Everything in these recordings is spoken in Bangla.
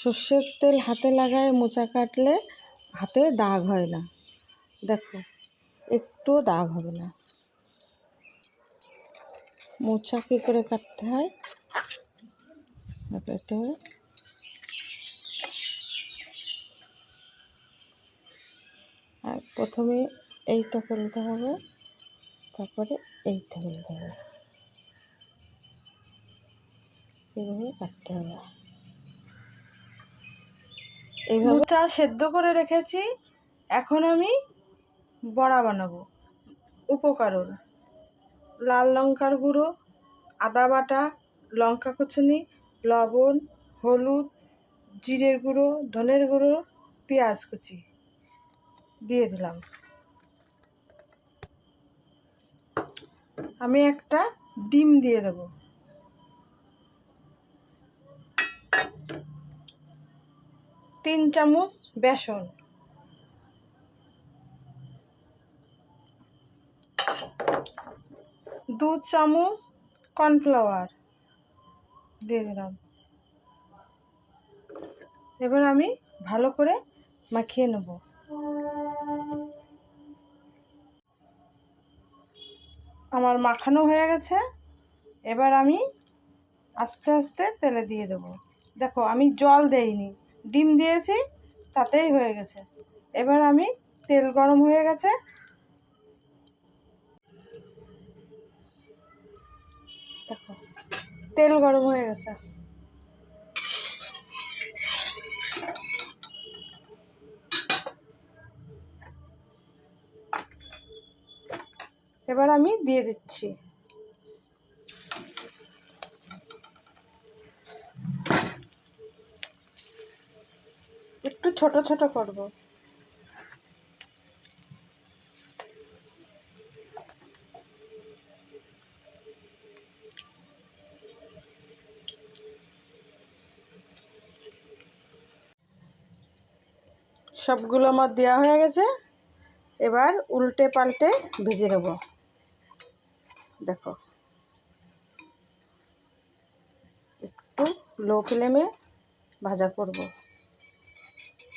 সর্ষের তেল হাতে লাগায় মোচা কাটলে হাতে দাগ হয় না। দেখো একটু দাগ হবে না। মোচা কী করে কাটতে হয়? একটু আর প্রথমে এইটা ফেলতে হবে, তারপরে এইটা ফেলতে হবে। এইভাবে কাটতে হবে। এইভাবে সেদ্ধ করে রেখেছি। এখন আমি বড়া বানাবো। উপকরণ। লাল লঙ্কার গুঁড়ো, আদা বাটা, লঙ্কা কুচুনি, লবণ, হলুদ, জিরের গুঁড়ো, ধনের গুঁড়ো, পেঁয়াজ কুচি দিয়ে দিলাম। আমি একটা ডিম দিয়ে দেব। তিন চামচ বেসন। দু চামচ কর্নফ্লাওয়ার দিয়ে দিলাম। এবার আমি ভালো করে মাখিয়ে নেব। আমার মাখানো হয়ে গেছে। এবার আমি আস্তে আস্তে তেলে দিয়ে দেব। দেখো, আমি জল দেইনি। ডিম দিয়েছি, তাতেই হয়ে গেছে। এবার আমি তেল গরম হয়ে গেছে। দেখো, তেল গরম হয়ে গেছে। এবার আমি দিয়ে দিচ্ছি একটু ছোট ছোট করব। সবগুলো আমার দেওয়া হয়ে গেছে। এবার উল্টে পাল্টে ভেজে নেব। দেখো। একটু লো ফ্লেমে ভাজা করব।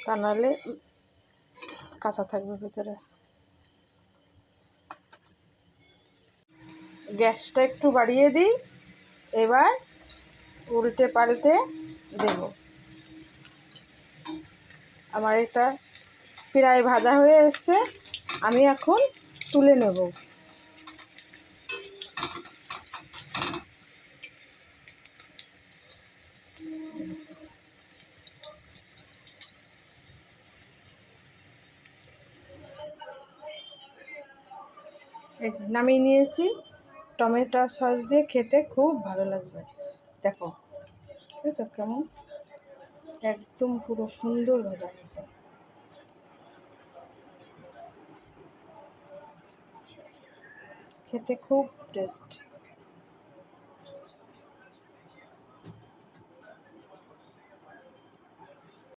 তা নাহলে কাঁচা থাকবে ভিতরে। গ্যাসটা একটু বাড়িয়ে দিই, এবার উল্টে পাল্টে দেব। আমার এটা প্রায় ভাজা হয়ে এসছে, আমি এখন তুলে নেব। নামিয়ে নিয়েছি। টমেটো সস দিয়ে খেতে খুব ভালো লাগবে দেখো বুঝেছ কেমন? একদম পুরো সুন্দর ভাজা হয়েছে খেতে খুব টেস্ট।